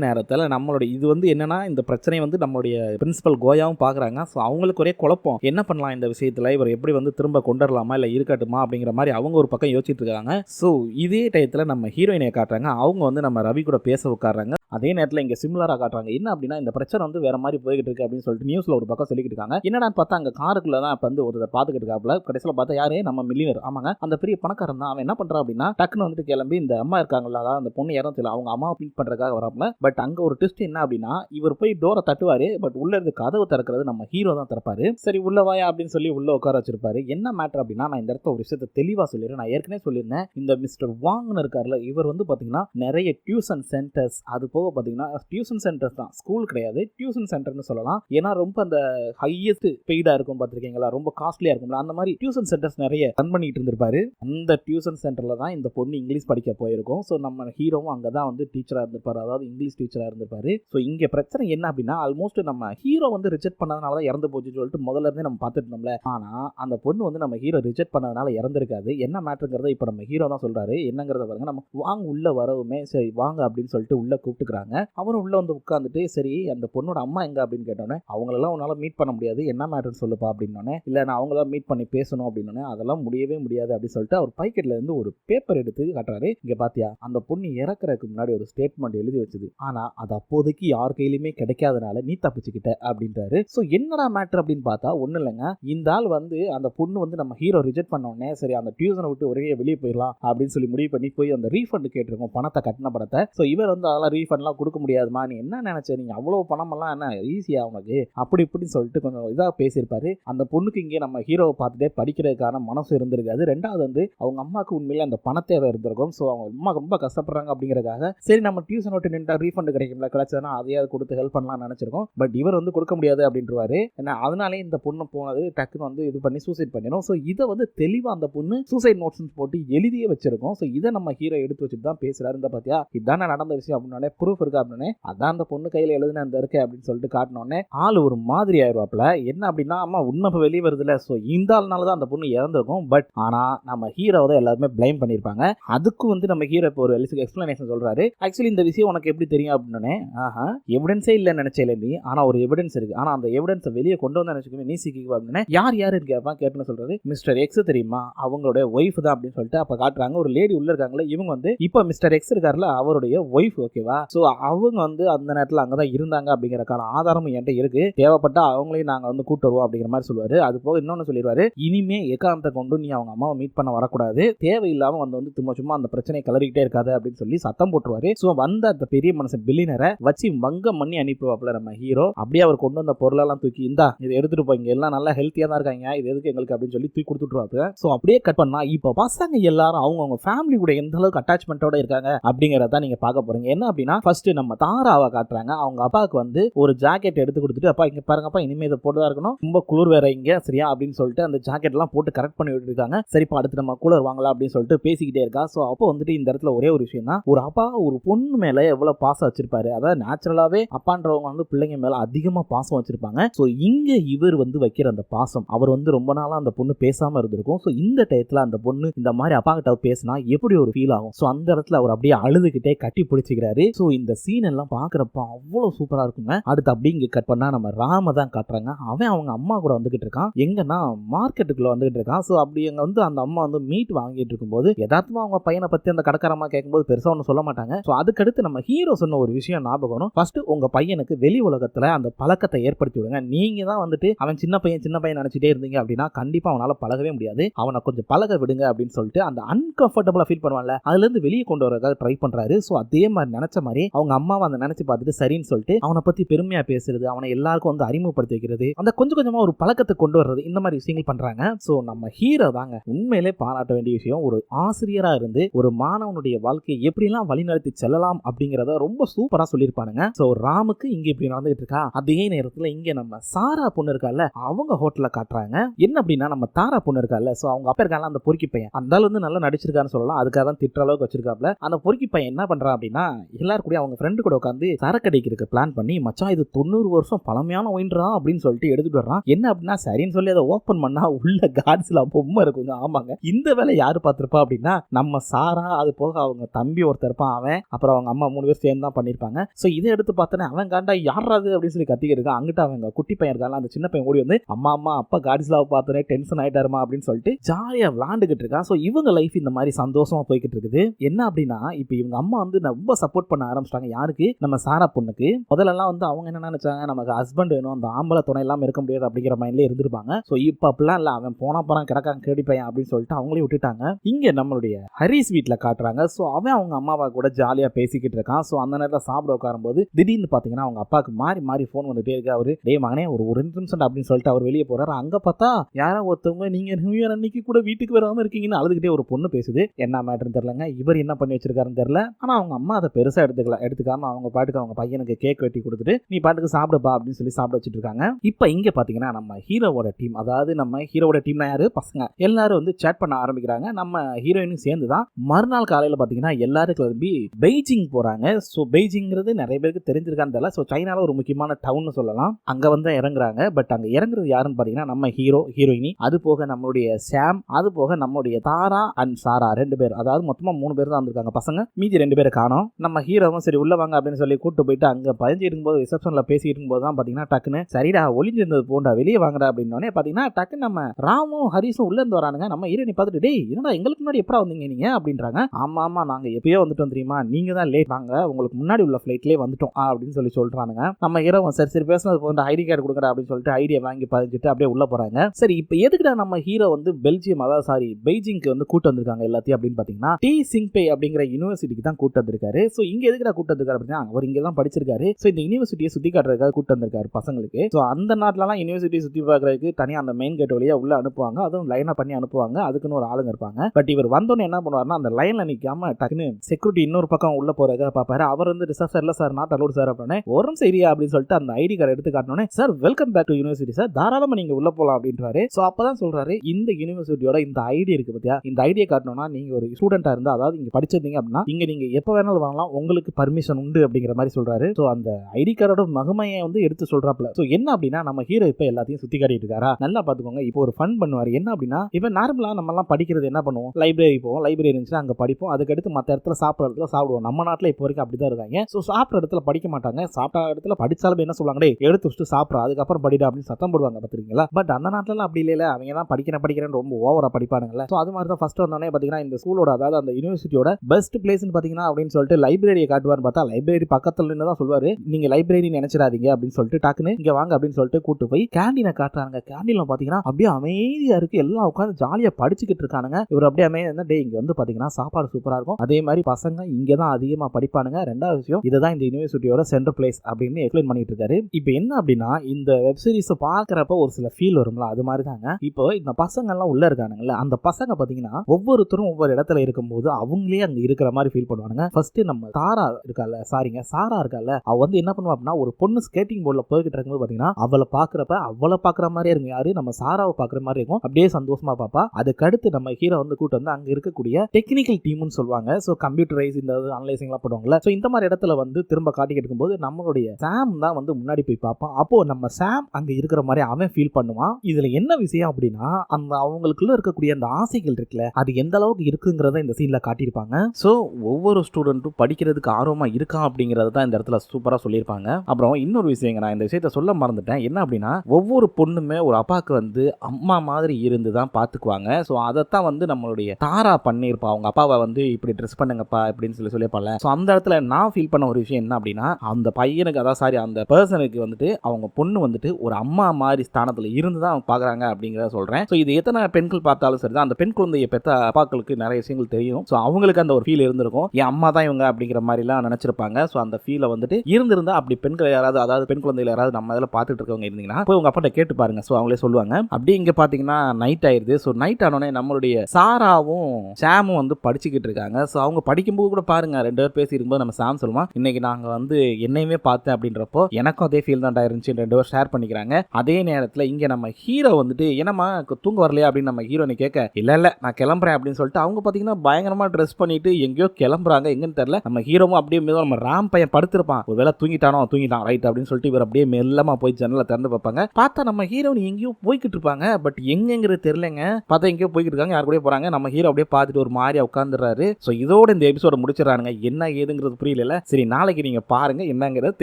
நேரத்தில் நம்மளுடைய இது வந்து என்னன்னா இந்த பிரச்சனை வந்து நம்மளுடைய பிரின்சிபல் கோயாவும் பார்க்குறாங்க ஸோ அவங்களுக்கு ஒரே குழப்பம். என்ன பண்ணலாம் இந்த விஷயத்தில்? இவர் எப்படி வந்து திரும்ப கொண்டு வரலாமா இல்லை இருக்கட்டுமா? அப்படிங்கிற மாதிரி அவங்க ஒரு பக்கம் யோசிச்சுட்டு இருக்காங்க. ஸோ இதே டயத்தில் நம்ம ஹீரோயினை காட்டுறாங்க. அவங்க வந்து நம்ம ரவி கூட பேச உட்காடுறாங்க அதே நேரத்தில் இங்கே சிமிலராக காட்டுறாங்க. என்ன அப்படின்னா இந்த பிரச்சனை வந்து வேற மாதிரி போய்கிட்டு இருக்கு அப்படின்னு சொல்லிட்டு நியூஸில் ஒரு பக்கம் சொல்லிக்கிட்டு இருக்காங்க. என்னடான்னு பார்த்தா அங்கே காருக்குள்ள தான் இப்போ வந்து ஒருத்தர் பார்த்துக்கிட்டு இருக்காப்புல கடைசியில் பார்த்தா யாரே? நம்ம மில்லியனர் ஆமாங்க. அந்த பெரிய பணக்காரன் தான். அவன் என்ன பண்ணுறான் அப்படின்னா டக்குன்னு வந்துட்டு கிளம்பி இந்த அம்மா இருக்காங்கல்ல அதாவது அந்த பொண்ணு யாரும் தெரியல அவங்க அம்மாவை மீட் பண்ணுறதுக்காக வராப்புல. பட் அங்கே ஒரு ட்விஸ்ட் என்ன அப்படின்னா இவர் போய் டோரை தட்டுவார். பட் உள்ள இருந்து கதவு திறக்கிறது நம்ம ஹீரோ தான் திறப்பாரு. சரி உள்ள வாயா அப்படின்னு சொல்லி உள்ள உட்கார வச்சிருப்பாரு. என்ன மேட்டர் அப்படின்னா நான் இந்த இடத்துல ஒரு விஷயத்தை தெளிவாக சொல்லிடுறேன். நான் ஏற்கனவே சொல்லியிருந்தேன். இந்த மிஸ்டர் வாங்னு இருக்கார்ல இவர் வந்து பார்த்தீங்கன்னா நிறைய டியூஷன் சென்டர்ஸ் அது போக பார்த்தீங்கன்னா டியூஷன் சென்டர்ஸ் தான். ஸ்கூல் கிடையாது டியூஷன் சென்டர்னு சொல்லலாம். ஏன்னா ரொம்ப அந்த ஹையஸ்ட் பெய்டாக இருக்கும் பார்த்துருக்கீங்களா ரொம்ப காஸ்ட்லியாக இருக்கும்ல. அந்த மாதிரி டியூஷன் சென்டர்ஸ் நிறைய ரன் பண்ணிட்டு இருந்திருப்பாரு. அந்த டியூஷன் சென்டரில் தான் இந்த பொண்ணு இங்கிலீஷ் படிக்க போயிருக்கும். ஸோ நம்ம ஹீரோவும் அங்கே தான் வந்து டீச்சராக இருந்திருப்பார். அதாவது இங்கிலீஷ் டீச்சராக இருந்திருப்பாரு. ஸோ இங்கே பிரச்சனை என்ன அப்படின்னா ஆல்மோஸ்ட் நம்ம ஹீரோ வந்து ரிஜெக்ட் பண்ணதுனால தான் இறந்து போச்சுன்னு சொல்லிட்டு முதல்ல இருந்தே நம்ம பார்த்துட்டு இருந்தோம்ல ஆனால் அந்த பொண்ணு வந்து நம்ம ஹீரோ ரிஜெக்ட் பண்ணதுனால இறந்துருக்காது. என்ன மேட்ருங்கிறத இப்போ நம்ம ஹீரோ தான் சொல்கிறாரு என்னங்கிறத பாருங்க. நம்ம வாங்க உள்ள வரவுமே சரி வாங்க அப்படின்னு சொல்லிட்டு உள்ள கூப்பிட்டுக்கிறாங்க அவரும் உள்ள வந்து உட்காந்துட்டு சரி அந்த பொண்ணோட அம்மா எங்க? அப்படின்னு கேட்டோன்னே அவங்களெல்லாம் உன்னால மீட் பண்ண முடியாது. என்ன மேட்டர் சொல்லுப்பா அப்படின்னோடனே இல்லை நான் அவங்களாம் மீட் பண்ணி பேசணும் அப்படின்னோடனே அதெல்லாம் முடியவே முடியாது அப்படின்னு சொல்லிட்டு அவர் பாக்கெட்ல இருந்து ஒரு பேப்பர் எடுத்து காட்டுறாரு. இங்க பாத்தியா அந்த பொண்ணு இறக்குறதுக்கு முன்னாடி ஒரு ஸ்டேட்மெண்ட் எழுதி வச்சது. ஆனா அது அப்போதைக்கு யார் கையிலுமே கிடைக்காதனால நீ தப்பிச்சுக்கிட்ட அப்படின்றாரு. ஸோ என்னடா மேட்டர் அப்படின்னு பார்த்தா ஒன்றும் இல்லைங்க. இந்த ஆள் வந்து அந்த பொண்ணு வந்து நம்ம ஹீரோ ரிஜெக்ட் பண்ணோடனே சரி அந்த டியூஷனை விட்டு ஒரே வெளியே போயிடலாம் அப்படின்னு சொல்லி முடிவு பண்ணி போய் அந்த ரீஃபண்ட் கேட்டிருக்கோம் பணத்தை கட்டின பணத்தை. ஸோ இவர் வந்து அதெல்லாம் ரீஃபண்ட் ரீஃபண்ட்லாம் கொடுக்க முடியாதுமா? நீ என்ன நினைச்ச? நீங்கள் அவ்வளோ பணமெல்லாம் என்ன? ஈஸியாக உனக்கு? அப்படி இப்படின்னு சொல்லிட்டு கொஞ்சம் இதாக பேசியிருப்பாரு. அந்த பொண்ணுக்கு இங்கே நம்ம ஹீரோவை பார்த்துட்டே படிக்கிறதுக்கான மனசு இருந்திருக்காது ரெண்டாவது வந்து அவங்க அம்மாவுக்கு உண்மையில அந்த பண தேவை இருந்திருக்கும். ஸோ அவங்க அம்மா ரொம்ப கஷ்டப்படுறாங்க அப்படிங்கிறக்காக சரி நம்ம டியூஷன் விட்டு நின்றா ரீஃபண்ட் கிடைக்கும்ல கிடைச்சதுனா அதையாவது கொடுத்து ஹெல்ப் பண்ணலாம் நினச்சிருக்கோம். பட் இவர் வந்து கொடுக்க முடியாது அப்படின்றவாரு. ஏன்னா அதனாலே இந்த பொண்ணு போனது டக்குன்னு வந்து இது பண்ணி சூசைட் பண்ணிடும் ஸோ இதை வந்து தெளிவாக அந்த பொண்ணு சூசைட் நோட்ஸ் போட்டு எழுதியே வச்சிருக்கோம். ஸோ இதை நம்ம ஹீரோ எடுத்து வச்சுட்டு தான் பேசுறாரு. இந்த பார்த்தியா இதான நடந்த விஷயம் அப்படின்னாலே ப்ரூஃப் இருக்கு அப்படின்னு அதான் அந்த பொண்ணு கையில் எழுதுன அந்த இருக்கு அப்படின்னு சொல்லிட்டு காட்டினோடனே ஆள் ஒரு மாதிரி ஆயிடுவாப்ல என்ன அப்படின்னா அம்மா உண்மை இப்போ வெளியே வருதுல ஸோ இந்த ஆள்னால தான் அந்த பொண்ணு இறந்துருக்கும். பட் ஆனால் நம்ம ஹீரோவை தான் எல்லாருமே ப்ளைம் பண்ணியிருப்பாங்க அதுக்கும் வந்து நம்ம ஹீரோ இப்போ ஒரு எக்ஸ்பிளனேஷன் சொல்றாரு. ஆக்சுவலி இந்த விஷயம் உனக்கு எப்படி தெரியும் அப்படின்னே ஆஹா எவிடன்ஸே இல்லை நினைச்சேல நீ. ஆனால் ஒரு எவிடன்ஸ் இருக்கு. ஆனால் அந்த எவிடன்ஸை வெளியே கொண்டு வந்து நினைச்சுக்கணும் நீ சிக்கிக்குவா? அப்படின்னு யார் யாருன்னு கேட்பான் கேட்டுன்னு சொல்றாரு. மிஸ்டர் எக்ஸ் தெரியுமா? அவங்களுடைய ஒய்ஃப் தான் அப்படின்னு சொல்லிட்டு அப்போ காட்டுறாங்க. ஒரு லேடி உள்ள இருக்காங்களே இவங்க வந்து இப்போ மிஸ்டர் எக்ஸ் இருக்காருல அவருடைய ஒய்ஃப் ஓகேவா ஸோ அவங்க வந்து அந்த நேரத்தில் அங்கே தான் இருந்தாங்க அப்படிங்கிறக்கான ஆதாரமும் என்கிட்ட இருக்கு. தேவைப்பட்டா அவங்களையும் நாங்கள் வந்து கூட்டு வருவோம் அப்படிங்கிற மாதிரி சொல்லுவாரு. அது போக இன்னொன்று சொல்லிடுவாரு. இனிமே எக்காரணத்தை கொண்டு நீ அவங்க அம்மாவை மீட் பண்ண வரக்கூடாது. தேவையில்லாம வந்து வந்து சும்மா சும்மா அந்த பிரச்சனையை கலரிக்கிட்டே இருக்காது அப்படின்னு சொல்லி சத்தம் போட்டுருவாரு. ஸோ வந்த அந்த பெரிய மனுஷன் பில்லினரை வச்சு வங்க பண்ணி அனுப்பிடுவாப்ல நம்ம ஹீரோ அப்படியே அவர் கொண்டு வந்த பொருளெல்லாம் தூக்கி இந்தா இதை எடுத்துட்டு போய் எல்லாம் நல்லா ஹெல்த்தியா தான் இருக்காங்க. இது எதுக்கு எங்களுக்கு? அப்படின்னு சொல்லி தூக்கி கொடுத்துட்டுருவாரு ஸோ அப்படியே கட் பண்ணா இப்போ பசங்க எல்லாரும் அவங்க அவங்க ஃபேமிலி கூட எந்த அளவுக்கு அட்டாச்மெண்ட்டோட இருக்காங்க அப்படிங்கிறத நீங்க பார்க்க போறீங்க. என்ன அப்படின்னா ஃபர்ஸ்ட் நம்ம தாராவை காட்டுறாங்க. அவங்க அப்பாவுக்கு வந்து ஒரு ஜாக்கெட் எடுத்து கொடுத்துட்டு அப்பா இங்க பாருங்கப்பா இனிமே இதை போட்டு தான் இருக்கணும். ரொம்ப குளிர் வேற இங்க சரியா? அப்படின்னு சொல்லிட்டு அந்த ஜாக்கெட் எல்லாம் போட்டு கரெக்ட் பண்ணி விட்டுருக்காங்க. சரிப்பா அடுத்து நம்ம கூலர் வாங்கலாம் அப்படின்னு சொல்லிட்டு பேசிக்கிட்டே இருக்கா. ஸோ அப்போ வந்துட்டு இந்த இடத்துல ஒரே ஒரு விஷயம் தான் ஒரு அப்பா ஒரு பொண்ணு மேல எவ்வளவு பாசம் வச்சிருப்பாரு. அதாவது நேச்சுரலாவே அப்பான்றவங்க வந்து பிள்ளைங்க மேல அதிகமா பாசம் வச்சிருப்பாங்க. ஸோ இங்க இவர் வந்து வைக்கிற அந்த பாசம் அவர் வந்து ரொம்ப நாளா அந்த பொண்ணு பேசாம இருந்திருக்கும். ஸோ இந்த டயத்துல அந்த பொண்ணு இந்த மாதிரி அப்பா கிட்ட பேசினா எப்படி ஒரு ஃபீல் ஆகும்? ஸோ அந்த இடத்துல அவர் அப்படியே அழுதுகிட்டே கட்டி பிடிச்சிக்கிறாரு. ஸோ இந்த சீன் எல்லாம் பாக்குறப்ப அவ்வளவு சூப்பரா இருக்குங்க. அடுத்து அப்படி இங்க கட் பண்ணா நம்ம ராம தான் காட்டுறாங்க. அவன் அவங்க அம்மா கூட வந்துகிட்டு இருக்கான். எங்கன்னா மார்க்கெட்டுக்குள்ள வந்துகிட்டு இருக்கான். ஸோ அப்படி அங்க வந்து அந்த அம்மா வந்து மீட் வாங்கிட்டு இருக்கும்போது யதார்த்தமா அவங்க பையனை பத்தி அந்த கடைக்காரமா கேட்கும்போது பெருசா ஒன்றும் சொல்ல மாட்டாங்க. ஸோ அதுக்கடுத்து நம்ம ஹீரோ சொன்ன ஒரு விஷயம் ஞாபகம் வரும். ஃபர்ஸ்ட் உங்க பையனுக்கு வெளி உலகத்துல அந்த பழக்கத்தை ஏற்படுத்தி விடுங்க. நீங்க தான் வந்துட்டு அவன் சின்ன பையன் சின்ன பையன் நினைச்சிட்டே இருந்தீங்க அப்படின்னா கண்டிப்பா அவனால பழகவே முடியாது. அவனை கொஞ்சம் பழக விடுங்க அப்படின்னு சொல்லிட்டு அந்த அன்கம்ஃபர்டபுளா ஃபீல் பண்ணுவான்ல அதுல இருந்து வெளியே கொண்டு வரதுக்காக ட்ரை பண்றாரு. ஸோ அதே மாதிரி நினைச்ச மாதிரி அவங்க அம்மாவை அதை நினைச்சு பார்த்துட்டு சரின்னு சொல்லிட்டு அவனை பத்தி பெருமையா பேசுறது அவனை எல்லாருக்கும் வந்து அறிமுகப்படுத்தி வைக்கிறது அந்த கொஞ்சம் கொஞ்சமா ஒரு பழக்கத்தை கொண்டு வர்றது இந்த மாதிரி விஷயங்கள் பண்றாங்க. ஸோ நம்ம ஹீரோ தாங்க. உண்மையிலே பாராட்ட வேண்டிய விஷயம் ஒரு ஆசிரியரா இருந்து ஒரு மாணவனுடைய வாழ்க்கையை எப்படிலாம் வழிநடத்தி செல்லலாம் அப்படிங்கிறத ரொம்ப சூப்பரா சொல்லியிருப்பானுங்க. ஸோ ராமுக்கு இங்க இப்படி நடந்துகிட்டு இருக்கா? அதே நேரத்துல இங்க நம்ம சாரா பொண்ணு இருக்கால அவங்க ஹோட்டல்ல காட்டுறாங்க. என்ன அப்படின்னா நம்ம தாரா பொண்ணு இருக்கால ஸோ அவங்க அப்பா இருக்காங்க அந்த பொறுக்கி பையன். அந்த வந்து நல்லா நடிச்சிருக்கான்னு சொல்லலாம். அதுக்காக தான் திட்டுற அளவுக்கு வச்சிருக்காப்ல அந்த பொறுக்கி பையன் என்ன பண்றான் அப்படின்னா எல்லாரும் அப்படி அவங்க ஃப்ரெண்டு கூட உட்காந்து சரக்கு அடிக்கிறதுக்கு பிளான் பண்ணி மச்சான் இது தொண்ணூறு வருஷம் பழமையான ஒயின்றா அப்படின்னு சொல்லிட்டு எடுத்துட்டு வர்றான். என்ன அப்படின்னா சரின்னு சொல்லி அதை ஓப்பன் பண்ணா உள்ள காட்ஸ்ல பொம்மை இருக்குங்க ஆமாங்க. இந்த வேலை யாரு பார்த்திருப்பா அப்படின்னா நம்ம சாரா அது போக அவங்க தம்பி ஒருத்தர் இருப்பான் அவன் அப்புறம் அவங்க அம்மா மூணு பேர் சேர்ந்து தான் பண்ணியிருப்பாங்க. ஸோ இதை எடுத்து பார்த்தோன்னே அவன் காண்டா யாராது அப்படின்னு சொல்லி கத்திக்கிருக்கான் அங்கிட்ட அவங்க குட்டி பையன் இருக்காங்க அந்த சின்ன பையன் ஓடி வந்து அம்மா அம்மா அப்பா காட்ஸ்லாவை பார்த்தோன்னே டென்ஷன் ஆயிட்டாருமா? அப்படின்னு சொல்லிட்டு ஜாலியாக விளாண்டுகிட்டு இருக்கான். ஸோ இவங்க லைஃப் இந்த மாதிரி சந்தோஷமா போய்கிட்டு இருக்குது. என்ன அப்படின்னா இப்போ இவங்க அம்மா வந்து ரொம்ப சப்போர்ட் பண்ண ஆரம்பிச்சிட்டாங்க. யாருக்கு? நம்ம சாரா பொண்ணுக்கு. முதல்லலாம் வந்து அவங்க என்ன நினைச்சாங்க? நமக்கு ஹஸ்பண்ட் வேணும். அந்த ஆம்பளை துணை இல்லாமல் இருக்க முடியாது அப்படிங்கிற மைண்ட்ல இருந்திருப்பாங்க. ஸோ இப்போ அப்படிலாம் இல்லை. அவன் போனா போறான் கிடக்காங்க கேடி பையன் அப்படின்னு சொல்லிட்டு அவங்களையும் விட்டுட்டாங்க. இங்க நம்மளுடைய ஹரிஸ் வீட்டில் காட்டுறாங்க. ஸோ அவன் அவங்க அம்மாவா கூட ஜாலியா பேசிக்கிட்டு இருக்கான். ஸோ அந்த நேரத்தில் சாப்பிட உட்காரும்போது திடீர்னு பார்த்தீங்கன்னா அவங்க அப்பாவுக்கு மாறி மாறி ஃபோன் வந்துட்டே இருக்கு. அவரு டே மகனே ஒரு ஒரு ரெண்டு நிமிஷம் அப்படின்னு சொல்லிட்டு அவர் வெளியே போறாரு. அங்க பார்த்தா யாரோ ஒருத்தவங்க நீங்க நியூ இயர் அன்னைக்கு கூட வீட்டுக்கு வராம இருக்கீங்கன்னு அழுதுகிட்டே ஒரு பொண்ணு பேசுது. என்ன மேட்ருன்னு தெரியலங்க. இவர் என்ன பண்ணி வச்சிருக்காருன்னு தெரியல. ஆனா அவங்க அம்மா அதை பெருசா எடுத்துக்கல. எடுத்துக்காம அவங்க பாட்டுக்கு அவங்க பையனுக்கு கேக் வெட்டி கொடுத்துட்டு நீ பாட்டுக்கு சாப்பிடுப்பா அப்படின்னு சொல்லி சாப்பிட வச்சுட்டு இருக்காங்க இப்போ இங்க பாத்தீங்கன்னா நம்ம ஹீரோவோட டீம் அதாவது நம்ம ஹீரோவோட டீம்னா யாரு? பசங்க. எல்லாரும் வந்து சேட் பண்ண ஆரம்பிக்கிறாங்க. நம்ம ஹீரோயினும் சேர்ந்து தான். மறுநாள் காலையில பாத்தீங்கன்னா எல்லாரும் கிளம்பி பெய்ஜிங் போறாங்க. ஸோ பெய்ஜிங்கிறது நிறைய பேருக்கு தெரிஞ்சிருக்கான்னு தெரியல. ஸோ சைனாவில் ஒரு முக்கியமான டவுன் சொல்லலாம். அங்க வந்து இறங்குறாங்க. பட் அங்க இறங்குறது யாருன்னு பாத்தீங்கன்னா நம்ம ஹீரோ ஹீரோயினி அது போக நம்மளுடைய சாம் அது போக நம்மளுடைய தாரா அண்ட் சாரா ரெண்டு பேர். அதாவது மொத்தமா மூணு பேர் தான் வந்திருக்காங்க பசங்க. மீதி ரெண்டு பேரை காணோம். நம்ம ஹீரோ சரி உள்ள வாங்க அப்படின்னு சொல்லி கூட்டு போயிட்டு அங்கே பதிஞ்சு இருக்கும்போது ரிசப்ஷனில் பேசிட்டு இருக்கும்போது தான் பார்த்தீங்கன்னா டக்குன்னு சரிடா ஒளிஞ்சிருந்தது போண்டா வெளியே வாங்கடா அப்படின்னோடனே பார்த்தீங்கன்னா டக்குன்னு நம்ம ராமும் ஹரிசும் உள்ள இருந்து வரானுங்க. நம்ம ஹீரோயினி பார்த்துட்டு டேய் என்னடா எங்களுக்கு முன்னாடி எப்படா வந்தீங்க நீங்க? அப்படின்றாங்க. ஆமா ஆமா நாங்க எப்பயோ வந்துட்டோம் தெரியுமா? நீங்க தான் லேட் வாங்க உங்களுக்கு முன்னாடி உள்ள ஃப்ளைட்லேயே வந்துட்டோம் அப்படின்னு சொல்லி சொல்றானுங்க. நம்ம ஹீரோவும் சரி சரி பேசுனது போன்ற ஐடி கார்டு கொடுக்குறா அப்படின்னு சொல்லிட்டு ஐடியா வாங்கி பதிஞ்சிட்டு அப்படியே உள்ள போறாங்க. சரி இப்போ எதுக்குடா நம்ம ஹீரோ வந்து பெல்ஜியம் அதாவது சாரி பெய்ஜிங்க்கு வந்து கூட்டு வந்திருக்காங்க எல்லாத்தையும் அப்படின்னு பார்த்தீங்கன்னா டி சிங்பே அப்படிங்கிற யூனிவர்சிட்டிக்கு தான் கூட்டு வந்திருக்காரு. ஸோ இங்கே எதுக்கு எதுக்குடா கூட்டு வந்திருக்காரு அப்படின்னா அவர் இங்கே தான் படிச்சிருக்காரு. ஸோ இந்த யூனிவர்சிட்டியை சுத்தி காட்டுறதுக்காக கூட்டு வந்திருக்காரு பசங்களுக்கு. ஸோ அந்த நாட்டிலலாம் யூனிவர்சிட்டியை சுத்தி பார்க்கறதுக்கு தனியாக அந்த மெயின் கேட் வழியா உள்ள அனுப்புவாங்க. அதுவும் லைனாக பண்ணி அனுப்புவாங்க. அதுக்குன்னு ஒரு ஆளுங்க இருப்பாங்க. பட் இவர் வந்தோடனே என்ன பண்ணுவாருன்னா அந்த லைன்ல நிக்காம டக்குன்னு செக்யூரிட்டி இன்னொரு பக்கம் உள்ள போறதுக்காக பார்ப்பாரு. அவர் வந்து reserve sir sir not allowed sir அப்படின்னு ஒரு நிமிஷம் ஏரியா அப்படின்னு சொல்லிட்டு அந்த ஐடி கார்டு எடுத்து காட்டினோடனே sir welcome back to university sir தாராளமா நீங்கள் உள்ள போகலாம் அப்படின்றாரு. ஸோ அப்பதான் சொல்றாரு இந்த யூனிவர்சிட்டியோட இந்த ஐடி இருக்கு பத்தியா? இந்த ஐடியை காட்டணும்னா நீங்க ஒரு ஸ்டூடெண்டா இருந்தா அதாவது இங்க படிச்சிருந்தீங்க அப்படின்னா இங்க நீங்க எப்ப வேணாலும் வாங்கலாம் உங்களுக்கு பர்மிஷன் உண்டு அப்படிங்கிற மாதிரி சொல்றாரு. ஸோ அந்த ஐடி கார்டோட மகமையை வந்து எடுத்து சொல்றாப்ல ஸோ என்ன அப்படின்னா நம்ம ஹீரோ இப்போ எல்லாத்தையும் சுத்தி காட்டிட்டு இருக்காரா? நல்லா பாத்துக்கோங்க. இப்போ ஒரு ஃபன் பண்ணுவார். என்ன அப்படின்னா இப்போ நார்மலா நம்ம எல்லாம் படிக்கிறது என்ன பண்ணுவோம்? லைப்ரரி போவோம். லைப்ரரி இருந்துச்சுன்னா அங்க படிப்போம். அதுக்கடுத்து மற்ற இடத்துல சாப்பிட்ற இடத்துல சாப்பிடுவோம். நம்ம நாட்டில் இப்போ வரைக்கும் அப்படிதான் இருக்காங்க. ஸோ சாப்பிட்ற இடத்துல படிக்க மாட்டாங்க. சாப்பிட்ட இடத்துல படிச்சாலும் என்ன சொல்லுவாங்க? எடுத்து வச்சுட்டு சாப்பிட்றா. அதுக்கப்புறம் படிடா அப்படின்னு சத்தம் போடுவாங்க. பார்த்துருக்கீங்களா பட் அந்த நாட்டிலலாம் அப்படி இல்லை அவங்க தான் படிக்கிறேன் படிக்கிறேன்னு ரொம்ப ஓவராக படிப்பானுங்களே ஸோ அது மாதிரி தான் ஃபர்ஸ்ட் வந்தோடனே பார்த்தீங்கன்னா இந்த ஸ்கூலோட அதாவது அந்த யூனிவர்சிட்டியோட பெஸ்ட் பிளேஸ்னு பார்த்தீங்கன்னா அப்படின்னு சொல்லிட்டு லைப்ரரியை காட்டுவார்னு பார்த்தா லைப்ரரி பக்கத்துல நின்று தான் சொல்லுவாரு. நீங்க லைப்ரரி நினைச்சிடாதீங்க அப்படின்னு சொல்லிட்டு டக்குன்னு இங்க வாங்க அப்படின்னு சொல்லிட்டு கூட்டு போய் கேண்டீனை காட்டுறாங்க கேண்டீன்ல பாத்தீங்கன்னா அப்படியே அமைதியா இருக்கு. எல்லாம் உட்காந்து ஜாலியா படிச்சுக்கிட்டு இருக்கானுங்க. இவர் அப்படியே அமைதியா டே இங்க வந்து பாத்தீங்கன்னா சாப்பாடு சூப்பரா இருக்கும். அதே மாதிரி பசங்க இங்க தான் அதிகமா படிப்பானுங்க. ரெண்டாவது விஷயம் இதுதான் இந்த யூனிவர்சிட்டியோட சென்டர் பிளேஸ் அப்படின்னு எக்ஸ்பிளைன் பண்ணிட்டு இருக்காரு. இப்போ என்ன அப்படின்னா இந்த வெப் சீரிஸ் பாக்குறப்ப ஒரு சில ஃபீல் வரும்ல அது மாதிரி தாங்க. இப்போ இந்த பசங்க எல்லாம் உள்ள இருக்கானுங்கல்ல அந்த பசங்க பாத்தீங்கன்னா ஒவ்வொருத்தரும் ஒவ்வொரு இடத்துல இருக்கும்போது அவங்களே அங்க இருக்கிற மாதிரி ஃபீல் பண்ணுவானுங்க. ஃபர்ஸ்ட் நம்ம தாரா இருக்கால சாரிங்க சாரா இருக்கால அவ வந்து என்ன பண்ணுவா அப்படின்னா ஒரு பொண்ணு ஸ்கேட்டிங் போர்டில் போய்கிட்டு இருக்கும்போது பார்த்தீங்கன்னா அவளை பார்க்குறப்ப அவளை பார்க்குற மாதிரியே இருக்கும். யாரு? நம்ம சாராவை பார்க்குற மாதிரி இருக்கும். அப்படியே சந்தோஷமா பார்ப்பா அதுக்கடுத்து நம்ம ஹீரோ வந்து கூட்டு வந்து அங்கே இருக்கக்கூடிய டெக்னிக்கல் டீம்னு சொல்லுவாங்க. ஸோ கம்ப்யூட்டரைஸ் இந்த அனலைசிங்லாம் பண்ணுவாங்கல்ல. ஸோ இந்த மாதிரி இடத்துல வந்து திரும்ப காட்டிக்கிட்டு இருக்கும்போது நம்மளுடைய சாம் தான் வந்து முன்னாடி போய் பார்ப்பான் அப்போ நம்ம சாம் அங்கே இருக்கிற மாதிரி அவன் ஃபீல் பண்ணுவான். இதில் என்ன விஷயம் அப்படின்னா அந்த அவங்களுக்குள்ள இருக்கக்கூடிய அந்த ஆசைகள் இருக்குல்ல அது எந்த அளவுக்கு இருக்குங்கிறத இந்த சீனில் காட்டியிருப்பாங்க. ஸோ ஒவ்வொரு ஸ்டூடெண்ட்டும் படிக்கிறதுக்கு ஆர்வமாக இருக்கான் அப்படிங்கிறது தான் இந்த இடத்துல சூப்பராக சொல்லியிருப்பாங்க. அப்புறம் இன்னொரு விஷயங்க நான் இந்த விஷயத்த சொல்ல மறந்துட்டேன். என்ன அப்படின்னா ஒவ்வொரு பொண்ணுமே ஒரு அப்பாவுக்கு வந்து அம்மா மாதிரி இருந்து தான் பார்த்துக்குவாங்க ஸோ அதைத்தான் வந்து நம்மளுடைய தாரா பண்ணியிருப்பா. அவங்க அப்பாவை வந்து இப்படி ட்ரெஸ் பண்ணுங்கப்பா அப்படின்னு சொல்லி சொல்லியிருப்பாள் ஸோ அந்த இடத்துல நான் ஃபீல் பண்ண ஒரு விஷயம் என்ன அப்படின்னா அந்த பையனுக்கு அதான் சாரி அந்த பர்சனுக்கு வந்துட்டு அவங்க பொண்ணு வந்துட்டு ஒரு அம்மா மாதிரி ஸ்தானத்தில் இருந்து தான் அவங்க பார்க்குறாங்க அப்படிங்கிறத சொல்கிறேன் ஸோ இது எத்தனை பெண்கள் பார்த்தாலும் சரி தான் அந்த பெண் குழந்தையை பெற்ற அப்பாக்களுக்கு நிறைய விஷயங்கள் தெரியும். ஸோ அவங்களுக்கு அந்த ஒரு ஃபீல் இருந்திருக்கும். என் அம்மா தான் இவங்க அப்படிங்கிற மாதிரிலாம் நினச்சிருப்பாங்க. ஸோ அந்த ஃபீலை வந்துட்டு இருந்திருந்தா அப்படி பெண்கள் யாராவது அதாவது பெண் குழந்தைகள் யாராவது நம்ம இதில் பார்த்துட்டு இருக்கவங்க இருந்தீங்கன்னா போய் உங்க அப்பாட்ட கேட்டு பாருங்க. ஸோ அவங்களே சொல்லுவாங்க. அப்படி இங்கே பார்த்தீங்கன்னா நைட் ஆயிடுது ஸோ நைட் ஆனோடனே நம்மளுடைய சாராவும் சாமும் வந்து படிச்சுக்கிட்டு இருக்காங்க. ஸோ அவங்க படிக்கும்போது கூட பாருங்க. ரெண்டு பேர் பேசி இருக்கும்போது நம்ம சாம் சொல்லுவான் இன்னைக்கு நாங்கள் வந்து என்னையுமே பார்த்தேன். அப்படின்றப்போ எனக்கும் அதே ஃபீல் தான் இருந்துச்சு. ரெண்டு பேர் ஷேர் பண்ணிக்கிறாங்க. அதே நேரத்தில் இங்கே நம்ம ஹீரோ வந்துட்டு என்னம்மா தூங்க வரலையா? அப்படின்னு நம்ம ஹீரோனை கேட்க இல்லை இல்லை நான் கிளம்புறேன். அப்படின்னு சொல்லிட்டு அவங்க பார்த்தீங்கன்னா பயங்கரமாக ட்ரெஸ் பண்ணிட்டு எங்கேயோ கிளம்புறாங்க. எங்கன்னு தெரியல. நம்ம ஹீரோவும் அப்படியே மெதுவா நம்ம ராம் பையன் படுத்திருப்பான். ஒருவேளை தூங்கிட்டானோ தூங்கிட்டான். ரைட் அப்படின்னு சொல்லிட்டு இவர் அப்படியே மெல்லமா போய் ஜன்னலை திறந்து பார்ப்பாங்க. பார்த்தா நம்ம ஹீரோயின் எங்கேயோ போய்கிட்டு இருப்பாங்க. பட் எங்கங்கிறது தெரியலங்க. பார்த்தா எங்கேயோ போய்கிட்டு இருக்காங்க. யார் கூட போறாங்க. நம்ம ஹீரோ அப்படியே பார்த்துட்டு ஒரு மாதிரியா உட்காந்துறாரு ஸோ இதோட இந்த எபிசோட முடிச்சிடறானுங்க. என்ன ஏதுங்கிறது புரியல சரி நாளைக்கு நீங்க பாருங்க. என்னங்கிறத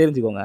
தெரிஞ்சுக்கோங்க.